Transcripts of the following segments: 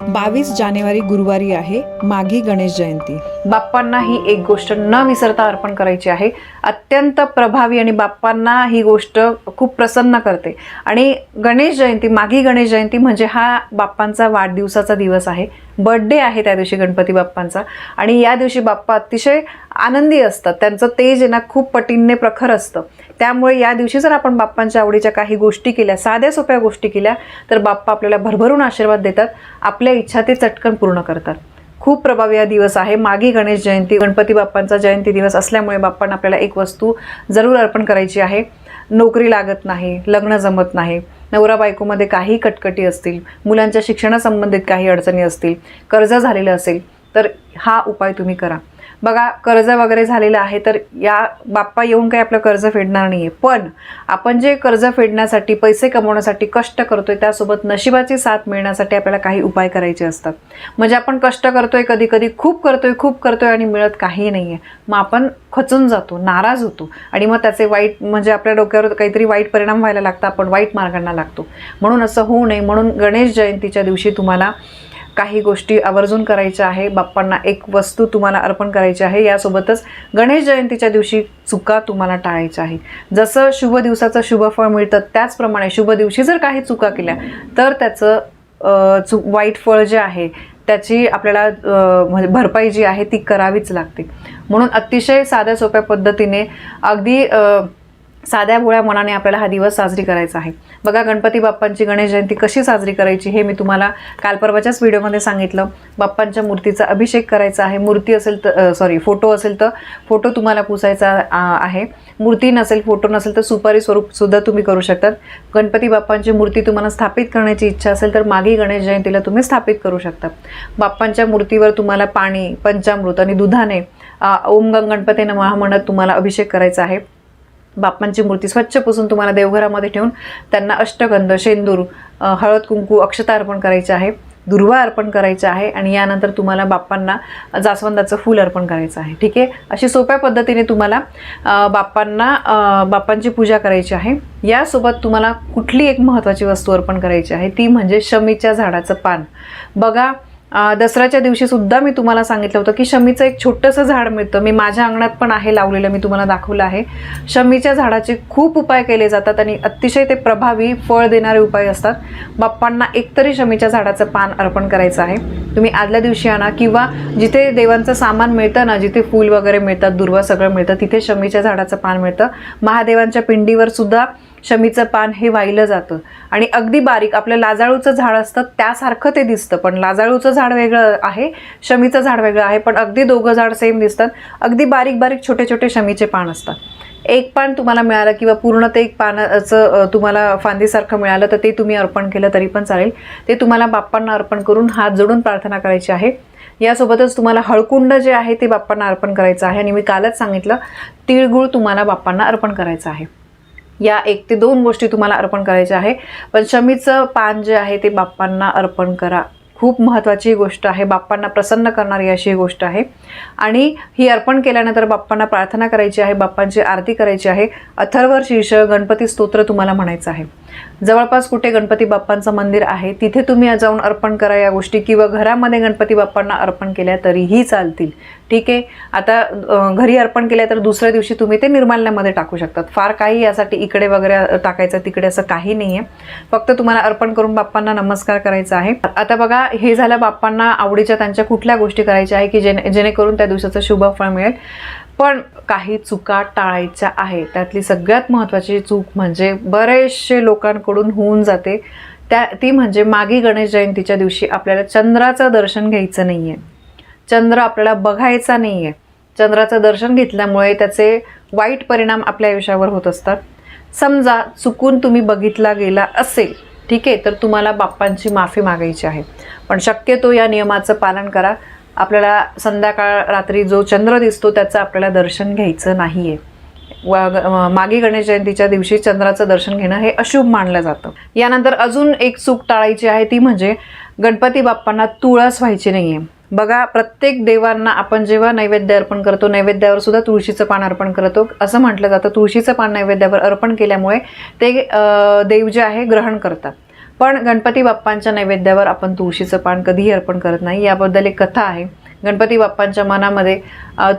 बावीस जानेवारी गुरुवारी आहे माघी गणेश जयंती. बाप्पांना ही एक गोष्ट न विसरता अर्पण करायची आहे. अत्यंत प्रभावी आणि बाप्पांना ही गोष्ट खूप प्रसन्न करते. आणि गणेश जयंती माघी गणेश जयंती म्हणजे हा बाप्पांचा वाढदिवसाचा दिवस आहे. बर्थडे आहे त्या दिवशी गणपती बाप्पांचा. आणि या दिवशी बाप्पा अतिशय आनंदी असतात. त्यांचं तेज आहे ना खूप पटींने प्रखर असतं. त्यामुळे या दिवशी जर आपण बाप्पांच्या आवडीच्या काही गोष्टी केल्या साध्या सोप्या गोष्टी केल्या तर बाप्पा आपल्याला भरभरून आशीर्वाद देतात. आपल्या इच्छा ते चटकन पूर्ण करतात. खूप प्रभावी हा दिवस आहे. मागी गणेश जयंती गणपती बाप्पांचा जयंती दिवस असल्यामुळे बाप्पांना आपल्याला एक वस्तू जरूर अर्पण करायची आहे. नोकरी लागत नाही लग्न जमत नाही नवरा बायकोमध्ये काही कटकटी असतील मुलांच्या शिक्षणासंबंधित काही अडचणी असतील कर्ज झालेलं असेल तर हा उपाय तुम्ही करा. बघा कर्ज वगैरे झालेलं आहे तर या बाप्पा येऊन काही आपलं कर्ज फेडणार नाही आहे पण आपण जे कर्ज फेडण्यासाठी पैसे कमवण्यासाठी कष्ट करतोय त्यासोबत नशिबाची साथ मिळण्यासाठी आपल्याला काही उपाय करायचे असतात. म्हणजे आपण कष्ट करतोय कधी कधी खूप करतोय खूप करतोय आणि मिळत काही नाही आहे मग आपण खचून जातो नाराज होतो. आणि मग त्याचे वाईट म्हणजे आपल्या डोक्यावर काहीतरी वाईट परिणाम व्हायला लागतात आपण वाईट मार्गांना लागतो. म्हणून असं होऊ नये. म्हणून गणेश जयंतीच्या दिवशी तुम्हाला काही गोष्टी आवर्जून करायच्या आहे बाप्पांना एक वस्तू तुम्हाला अर्पण करायची आहे यासोबतच गणेश जयंतीच्या दिवशी चुका तुम्हाला टाळायच्या आहे. जसं शुभ दिवसाचं शुभफळ मिळतं त्याचप्रमाणे शुभ दिवशी जर काही चुका केल्या तर त्याचं चु वाईट फळ जे आहे त्याची आपल्याला म्हणजे भरपाई जी आहे ती करावीच लागते. म्हणून अतिशय साध्या सोप्या पद्धतीने अगदी साध्या भोळ्या मनाने आपल्याला हा दिवस साजरी करायचा आहे. बघा गणपती बाप्पांची गणेश जयंती कशी साजरी करायची हे मी तुम्हाला काल परवाच्याच व्हिडिओमध्ये सांगितलं. बाप्पांच्या मूर्तीचा अभिषेक करायचा आहे. मूर्ती असेल तर सॉरी फोटो असेल तर फोटो तुम्हाला पुसायचा आहे. मूर्ती नसेल फोटो नसेल तर सुपारी स्वरूपसुद्धा तुम्ही करू शकतात. गणपती बाप्पांची मूर्ती तुम्हाला स्थापित करण्याची इच्छा असेल तर मागे गणेश जयंतीला तुम्ही स्थापित करू शकता. बाप्पांच्या मूर्तीवर तुम्हाला पाणी पंचामृत आणि दुधाने ओम गंग गणपती नमः म्हणत तुम्हाला अभिषेक करायचा आहे. बाप्पांची मूर्ती स्वच्छ पुसून तुम्हाला देवघरामध्ये ठेवून त्यांना अष्टगंध शेंदूर हळद कुंकू अक्षता अर्पण करायचे आहे दुर्वा अर्पण करायचं आहे आणि यानंतर तुम्हाला बाप्पांना जास्वंदाचं फूल अर्पण करायचं आहे. ठीक आहे? अशी सोप्या पद्धतीने तुम्हाला बाप्पांना बाप्पांची पूजा करायची आहे. यासोबत तुम्हाला कुठली एक महत्त्वाची वस्तू अर्पण करायची आहे? ती म्हणजे शमीच्या झाडाचं पान. बघा दसऱ्याच्या दिवशी सुद्धा मी तुम्हाला सांगितलं होतं की शमीचं एक छोटंसं झाड मिळतं. मी माझ्या अंगणात पण आहे लावलेलं मी तुम्हाला दाखवलं आहे. शमीच्या झाडाचे खूप उपाय केले जातात आणि अतिशय ते प्रभावी फळ देणारे उपाय असतात. बाप्पांना एकतरी शमीच्या झाडाचं पान अर्पण करायचं आहे. तुम्ही आदल्या दिवशी आणा किंवा जिथे देवांचं सामान मिळतं ना जिथे फूल वगैरे मिळतात दुर्वा सगळं मिळतं तिथे शमीच्या झाडाचं पान मिळतं. महादेवांच्या पिंडीवर सुद्धा शमीचं पान हे वाहिलं जातं. आणि अगदी बारीक आपलं लाजाळूचं झाड असतं त्यासारखं ते दिसतं. पण लाजाळूचं झाड वेगळं आहे शमीचं झाड वेगळं आहे पण अगदी दोघं झाड सेम दिसतात. अगदी बारीक बारीक छोटे छोटे शमीचे पान असतात. एक पान तुम्हाला मिळालं किंवा पूर्ण ते एक पानाचं तुम्हाला फांदीसारखं मिळालं तर ते तुम्ही अर्पण केलं तरी पण चालेल. ते तुम्हाला बाप्पांना अर्पण करून हात जोडून प्रार्थना करायची आहे. यासोबतच तुम्हाला हळकुंड जे आहे ते बाप्पांना अर्पण करायचं आहे. आणि मी कालच सांगितलं तिळगुळ तुम्हाला बाप्पांना अर्पण करायचं आहे. या एक ते दोन गोष्टी तुम्हाला अर्पण करायच्या आहे. पण शमीचं पान जे आहे ते बाप्पांना अर्पण करा. खूप महत्त्वाची गोष्ट आहे. बाप्पांना प्रसन्न करणारी अशी गोष्ट आहे. आणि ही अर्पण केल्यानंतर बाप्पांना प्रार्थना करायची आहे. बाप्पांची आरती करायची आहे. अथर्व शीर्ष गणपती स्तोत्र तुम्हाला म्हणायचं आहे. जवळपास कुठे गणपती बाप्पांचं मंदिर आहे तिथे तुम्ही जाऊन अर्पण करा या गोष्टी किंवा घरामध्ये गणपती बाप्पांना अर्पण केल्या तरीही चालतील. ठीक आहे? आता घरी अर्पण केल्या तर दुसऱ्या दिवशी तुम्ही ते निर्माल्यामध्ये टाकू शकतात. फार काही यासाठी इकडे वगैरे टाकायचं तिकडे असं काही नाही आहे फक्त तुम्हाला अर्पण करून बाप्पांना नमस्कार करायचा आहे. आता बघा हे झालं बाप्पांना आवडीच्या त्यांच्या कुठल्या गोष्टी करायच्या आहे की जेणे जेणेकरून त्या दिवसाचं शुभ फळ मिळेल? पण काही चुका टाळायच्या आहे त्यातली सगळ्यात महत्त्वाची चूक म्हणजे बरेचसे लोकांकडून होऊन जाते. त्या ती म्हणजे मागी गणेश जयंतीच्या दिवशी आपल्याला चंद्राचं दर्शन घ्यायचं नाही आहे चंद्र आपल्याला बघायचा नाही आहे चंद्राचं दर्शन घेतल्यामुळे त्याचे वाईट परिणाम आपल्या आयुष्यावर होत असतात. समजा चुकून तुम्ही बघितला गेला असेल ठीक आहे तर तुम्हाला बाप्पांची माफी मागायची आहे. पण शक्यतो या नियमाचं पालन करा. आपल्याला संध्याकाळ रात्री जो चंद्र दिसतो त्याचं आपल्याला दर्शन घ्यायचं नाही आहे व ग- मागे गणेश जयंतीच्या दिवशी चंद्राचं दर्शन घेणं हे अशुभ मानलं जातं. यानंतर अजून एक चूक टाळायची आहे ती म्हणजे गणपती बाप्पांना तुळस व्हायची नाही आहे बघा प्रत्येक देवांना आपण जेव्हा नैवेद्य अर्पण करतो नैवेद्यावर सुद्धा तुळशीचं पान अर्पण करतो. असं म्हटलं जातं तुळशीचं पान नैवेद्यावर अर्पण केल्यामुळे ते देव जे आहे ग्रहण करतात. पण गणपती बाप्पांच्या नैवेद्यावर आपण तुळशीचं पान कधीही अर्पण करत नाही. याबद्दल एक कथा आहे. गणपती बाप्पांच्या मनामध्ये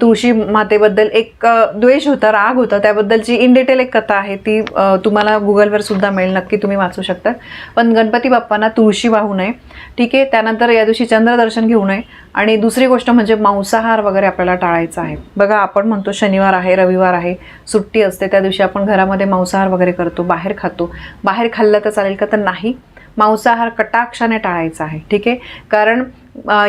तुळशी मातेबद्दल एक द्वेष होता राग होता. त्याबद्दलची इन डिटेल एक कथा आहे ती तुम्हाला गुगलवर सुद्धा मिळेल. नक्की तुम्ही वाचू शकता. पण गणपती बाप्पांना तुळशी वाहू नये. ठीक आहे? त्यानंतर या दिवशी चंद्रदर्शन घेऊ नये. आणि दुसरी गोष्ट म्हणजे मांसाहार वगैरे आपल्याला टाळायचा आहे. बघा आपण म्हणतो शनिवार आहे रविवार आहे सुट्टी असते. त्या दिवशी आपण घरामध्ये मांसाहार वगैरे करतो बाहेर खातो. बाहेर खाल्लं तर चालेल का? तर नाही. मांसाहार कटाक्षाने टाळायचा आहे. ठीक आहे? कारण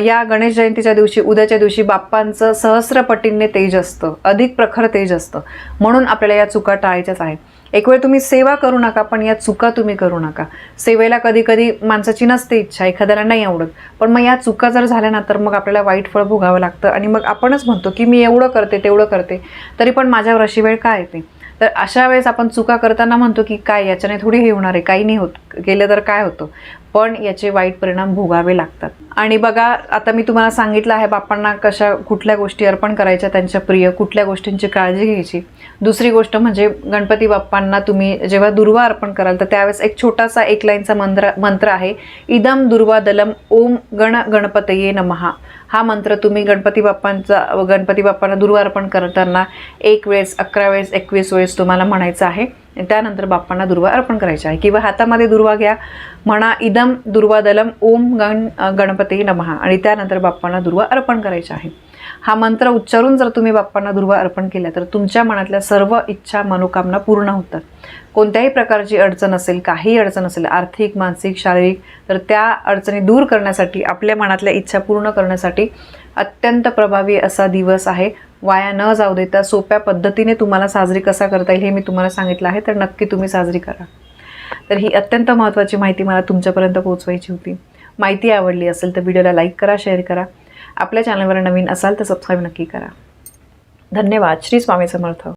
या गणेश जयंतीच्या दिवशी उद्याच्या दिवशी बाप्पांचं सहस्रपटींने तेज असतं. अधिक प्रखर तेज असतं. म्हणून आपल्याला या चुका टाळायच्याच आहे एक वेळ तुम्ही सेवा करू नका पण या चुका तुम्ही करू नका. सेवेला कधी कधी माणसाची नसते इच्छा एखाद्याला नाही आवडत. पण मग या चुका जर झाल्या ना तर मग आपल्याला वाईट फळ भोगावं लागतं. आणि मग आपणच म्हणतो की मी एवढं करते तेवढं करते. तरी पण माझ्यावर अशी वेळ काय येते? तर अशा वेळेस आपण चुका करताना म्हणतो की काय याच्याने थोडी हे होणार आहे काही नाही होत गेलं तर काय होतं? पण याचे वाईट परिणाम भोगावे लागतात. आणि बघा आता मी तुम्हाला सांगितलं आहे बाप्पांना कशा कुठल्या गोष्टी अर्पण करायच्या त्यांच्या प्रिय कुठल्या गोष्टींची काळजी घ्यायची. दुसरी गोष्ट म्हणजे गणपती बाप्पांना तुम्ही जेव्हा दुर्वा अर्पण कराल तर त्यावेळेस एक छोटासा एक लाईनचा मंत्र मंत्र आहे इदम दुर्वा दलम ओम गण गणपतये नमहा हा मंत्र तुम्ही गणपती बाप्पांचा गणपती बाप्पांना दुर्वा अर्पण करताना एक वेळेस अकरा वेळेस एकवीस वेळेस तुम्हाला म्हणायचं आहे. त्यानंतर बाप्पांना दुर्वा अर्पण करायचा आहे. किंवा हातामध्ये दुर्वा घ्या म्हणा इदम दुर्वा दलम ओम गण गणपती नमहा आणि त्यानंतर बाप्पांना दुर्वा अर्पण करायचा आहे. हा मंत्र उच्चारून जर तुम्ही बाप्पांना दुर्वा अर्पण केला तर तुमच्या मनातल्या सर्व इच्छा मनोकामना पूर्ण होतात. कोणत्याही प्रकारची अडचण असेल काही अडचण असेल आर्थिक मानसिक शारीरिक तर त्या अडचणी दूर करण्यासाठी आपल्या मनातल्या इच्छा पूर्ण करण्यासाठी अत्यंत प्रभावी असा दिवस आहे. वाया न जाऊ देता सोप्या पद्धतीने तुम्हाला साजरी कसा करता येईल हे मी तुम्हाला सांगितलं आहे तर नक्की तुम्ही साजरी करा. तर ही अत्यंत महत्त्वाची माहिती मला तुमच्यापर्यंत पोहोचवायची होती. माहिती आवडली असेल तर व्हिडिओला लाईक करा शेअर करा. आपल्या चॅनलवर नवीन असाल तर सबस्क्राईब नक्की करा. धन्यवाद. श्री स्वामी समर्थ.